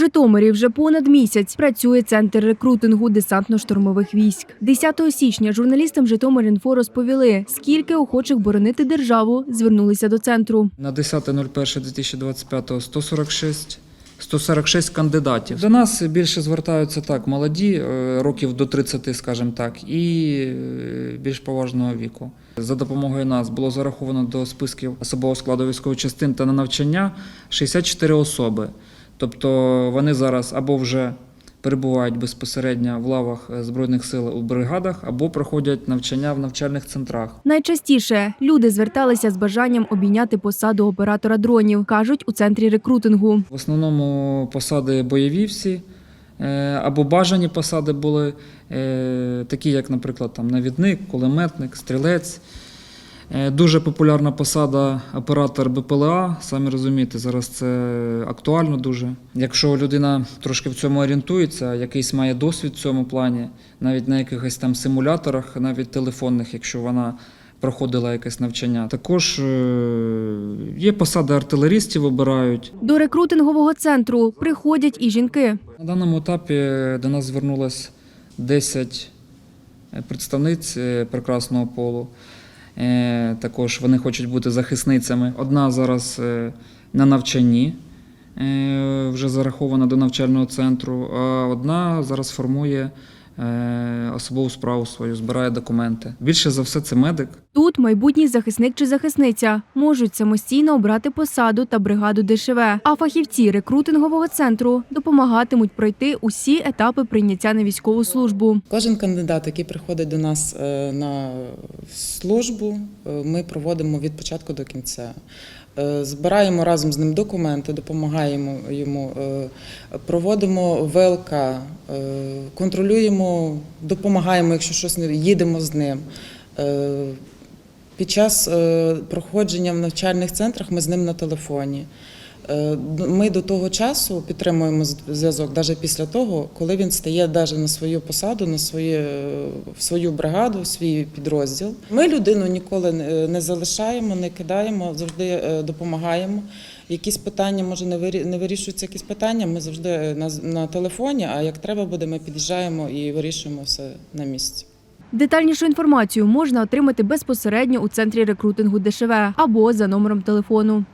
Житомирі вже понад місяць працює центр рекрутингу десантно-штурмових військ. 10 січня журналістам Житомир.Інфо розповіли, скільки охочих боронити державу звернулися до центру. На 10.01.2025 146 146 кандидатів. До нас більше звертаються так молоді, е, років до 30, скажімо так, і е, більш поважного віку. За допомогою нас було зараховано до списків особового складу військових частин та на навчання 64 особи. Тобто вони зараз або вже перебувають безпосередньо в лавах е, Збройних сил у бригадах, або проходять навчання в навчальних центрах. Найчастіше люди зверталися з бажанням обійняти посаду оператора дронів, кажуть у центрі рекрутингу. В основному посади бойові всі, е, або бажані посади були е, такі, як, наприклад, там, навідник, кулеметник, стрілець. Е, Дуже популярна посада оператор БПЛА. Самі розумієте, зараз це актуально дуже. Якщо людина трошки в цьому орієнтується, якийсь має досвід в цьому плані, навіть на якихось там симуляторах, навіть телефонних, якщо вона проходила якесь навчання. Також е, є посади артилерістів, обирають. До рекрутингового центру приходять і жінки. На даному етапі до нас звернулось 10 представниць е, прекрасного полу. Е, Також вони хочуть бути захисницями. Одна зараз е, на навчанні, е, вже зарахована до навчального центру, а одна зараз формує особову справу свою, збирає документи. Більше за все це медик. Тут майбутній захисник чи захисниця можуть самостійно обрати посаду та бригаду ДШВ. А фахівці рекрутингового центру допомагатимуть пройти усі етапи прийняття на військову службу. Кожен кандидат, який приходить до нас е, на службу, е, ми проводимо від початку до кінця. Е, Збираємо разом з ним документи, допомагаємо йому, проводимо ВЛК, контролюємо, допомагаємо, якщо щось не їдемо з ним. Е, Під час е, проходження в навчальних центрах ми з ним на телефоні. Е, Ми до того часу підтримуємо зв'язок навіть після того, коли він стає навіть на свою посаду, на своє, в свою бригаду, в свій підрозділ. Ми людину ніколи не- залишаємо, не кидаємо, завжди е, допомагаємо. Якісь питання, може, не вирі- не вирішуються якісь питання, ми завжди на телефоні, а як треба буде, ми під'їжджаємо і вирішуємо все на місці. Детальнішу інформацію можна отримати безпосередньо у центрі рекрутингу ДШВ або за номером телефону.